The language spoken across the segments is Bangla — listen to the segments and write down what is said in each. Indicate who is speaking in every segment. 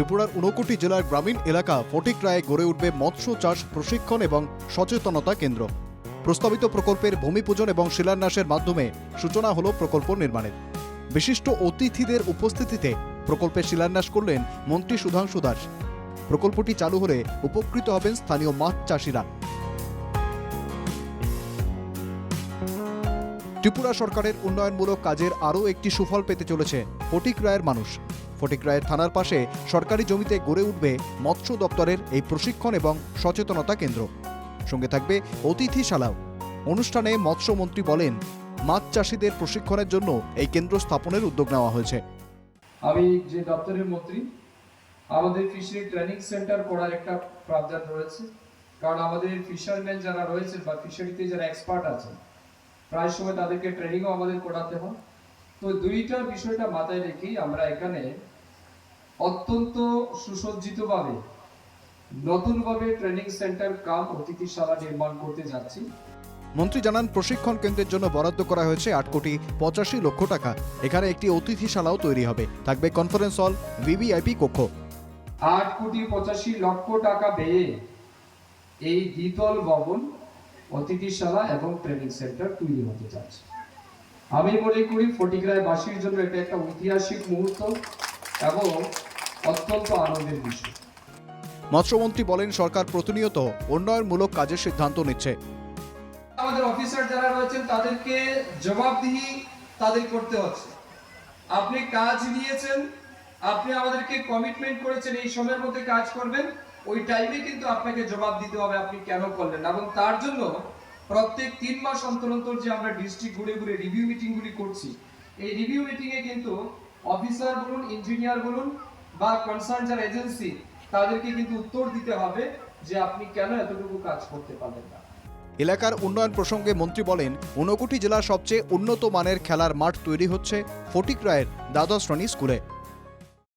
Speaker 1: ত্রিপুরার ঊনকোটি জেলার গ্রামীণ এলাকা ফটিক রায়ে গড়ে উঠবে মৎস্য চাষ প্রশিক্ষণ এবং সচেতনতা কেন্দ্র। প্রস্তাবিত প্রকল্পের ভূমিপূজন এবং শিলান্যাসের মাধ্যমে সূচনা হল প্রকল্প নির্মাণের। বিশিষ্ট অতিথিদের উপস্থিতিতে প্রকল্পের শিলান্যাস করলেন মন্ত্রী সুধাংশু দাস। প্রকল্পটি চালু হলে উপকৃত হবেন স্থানীয় মাছ চাষিরা। ত্রিপুরা সরকারের উন্নয়নমূলক কাজের আরও একটি সুফল পেতে চলেছে ফটিক রায়ের মানুষ। ফটিক রায়ের থানার পাশে সরকারি জমিতে গড়ে উঠবে মৎস্য দপ্তরের এই প্রশিক্ষণ এবং সচেতনতা কেন্দ্র। সঙ্গে থাকবে অতিথিশালাও অনুষ্ঠানে মৎস্যমন্ত্রী বলেন, মাছ চাষিদের প্রশিক্ষণের জন্য এই কেন্দ্র স্থাপনের উদ্যোগ নেওয়া হয়েছে।
Speaker 2: আমি যে দপ্তরের মন্ত্রী, আমাদের ফিশারি ট্রেনিং সেন্টার করার একটা প্রাবধান রয়েছে। কারণ আমাদের ফিশারম্যান যারা রয়েছেন বা ফিশারিতে যারা এক্সপার্ট আছেন, প্রায় সময় তাদেরকে ট্রেনিংও আমাদের করাতে হয়। তো দুইটা বিষয়টা মাথায় রেখেই আমরা এখানে অত্যন্ত সুসজ্জিতভাবে নতুনভাবে ট্রেনিং সেন্টার কাম অতিথিশালা নির্মাণ করতে যাচ্ছি।
Speaker 1: মন্ত্রী জানান প্রশিক্ষণ কেন্দ্রের জন্য বরাদ্দ করা হয়েছে আট কোটি পঁচাশি লক্ষ টাকা। এখানে একটি অতিথিশালাও তৈরি হবে। থাকবে কনফারেন্স হল ভিভিআইপি কক্ষ।
Speaker 2: আট কোটি পঁচাশি লক্ষ টাকা ব্যয়ে এই দ্বিতল ভবন অতিথিশালা এবং ট্রেনিং সেন্টার তৈরি হতে যাচ্ছে। আমি মনে করি ফটিকরায় বাসীর জন্য এটা একটা ঐতিহাসিক মুহূর্ত এবং অত্যন্ত আনন্দের বিষয়।
Speaker 1: মৎস্যমন্ত্রী বলেন সরকার প্রতিনিয়ত উন্নয়নমূলক কাজের সিদ্ধান্ত নিচ্ছে।
Speaker 2: আমাদের অফিসার যারা রয়েছেন তাদেরকে জবাবদিহি তাদের করতে হচ্ছে। আপনি কাজ নিয়েছেন আপনি আমাদেরকে কমিটমেন্ট করেছেন এই সময়ের মধ্যে কাজ করবেন ওই টাইমে কিন্তু আপনাকে জবাব দিতে হবে আপনি কেন করলেন এবং তার জন্য প্রত্যেক তিন মাস অন্তর অন্তর যে আমরা ডিস্ট্রিক্ট ঘুরে ঘুরে রিভিউ মিটিংগুলি করছি এই রিভিউ মিটিংয়ে কিন্তু অফিসার বলুন ইঞ্জিনিয়ার বলুন বা কনসার্ন যারা এজেন্সি তাদেরকে কিন্তু উত্তর দিতে হবে যে আপনি কেন এতটুকু কাজ করতে পারলেন না।
Speaker 1: এলাকার উন্নয়ন প্রসঙ্গে মন্ত্রী বলেন ঊনকোটি জেলার সবচেয়ে উন্নত মানের খেলার মাঠ তৈরি হচ্ছে ফটিক রায়ের দ্বাদশ শ্রেণি স্কুলে।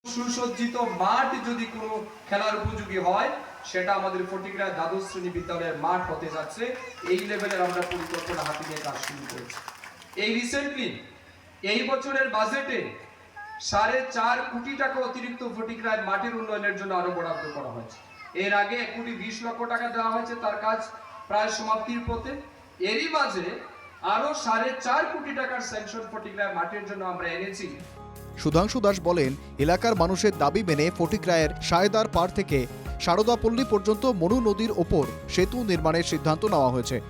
Speaker 2: সুসজ্জিত মাঠ যদি কোনো খেলার উপযোগী হয় সেটা আমাদের ফটিকরা দ্বাদশ শ্রেণি বিদ্যালয়ের মাঠ হতে যাচ্ছে। এই লেভেলের আমরা পরিকল্পনা হাতে নিয়ে কাজ শুরু করেছি। এই রিসেন্টলি এই বছরের বাজেটে সাড়ে চার কোটি টাকা অতিরিক্ত ফটিকরায় মাটির উন্নয়নের জন্য আরও বরাদ্দ করা হয়েছে। এর আগে এক কোটি বিশ লক্ষ টাকা দেওয়া হয়েছে, তার কাজ প্রায় সমাপ্তির পথে। এরই মাঝে আরও সাড়ে চার কোটি টাকার স্যাংশন ফটিকরায় মাঠের জন্য আমরা এনেছি।
Speaker 1: সুধাংশু দাস বলেন, এলাকার মানুষের দাবি মেনে ফটিক রায়ের সায়দার পার থেকে সারদাপল্লী পর্যন্ত মনু নদীর ওপর সেতু নির্মাণের সিদ্ধান্ত নেওয়া হয়েছে।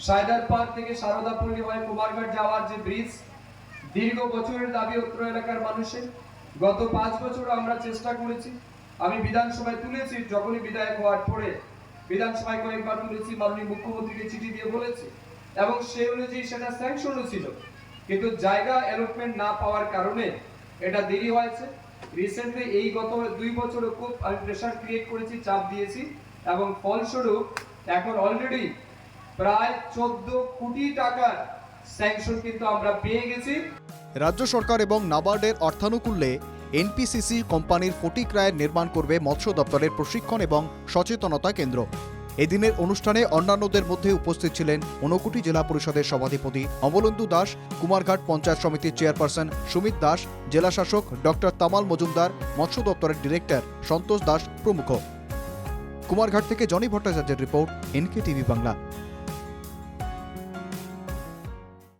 Speaker 2: সায়দার পার্ক থেকে সারদাপল্লী হয়ে কুমারঘাট যাওয়ার যে ব্রিজ দীর্ঘ বছরের দাবি অত্র এলাকার মানুষের। গত পাঁচ বছর আমরা চেষ্টা করেছি। আমি বিধানসভায় তুলেছি, যখনই বিধায়ক হওয়ার পরে বিধানসভায় কয়েকবার তুলেছি, মাননীয় মুখ্যমন্ত্রীকে চিঠি দিয়ে বলেছি। এবং সেই অনুযায়ী সেটা স্যাংশনও ছিল। কিন্তু জায়গা অ্যালটমেন্ট না পাওয়ার কারণে এটা দেরি হয়েছে। রিসেন্টলি এই গত দুই বছরে খুব আমি প্রেশার ক্রিয়েট করেছি, চাপ দিয়েছি এবং ফলস্বরূপ এখন অলরেডি প্রায় চোদ্দ কোটি টাকার স্যাংশন কিন্তু আমরা পেয়ে গেছি।
Speaker 1: রাজ্য সরকার এবং নাবার্ডের অর্থানুকূল্যে এনপিসিসি কোম্পানির ফটিক রায়ের নির্মাণ করবে মৎস্য দপ্তরের প্রশিক্ষণ এবং সচেতনতা কেন্দ্র। এদিনের অনুষ্ঠানে অন্যান্যদের মধ্যে উপস্থিত ছিলেন ঊনকুটি জেলা পরিষদের সভাধিপতি অমলেন্দু দাস, কুমারঘাট পঞ্চায়েত সমিতির চেয়ারপারসন সুমিত দাস, জেলা শাসক ডক্টর তামাল মজুমদার, মৎস্য দপ্তরের ডিরেক্টর সন্তোষ দাস প্রমুখ। কুমারঘাট থেকে জনি ভট্টাচার্যের রিপোর্ট এনকে টিভি বাংলা।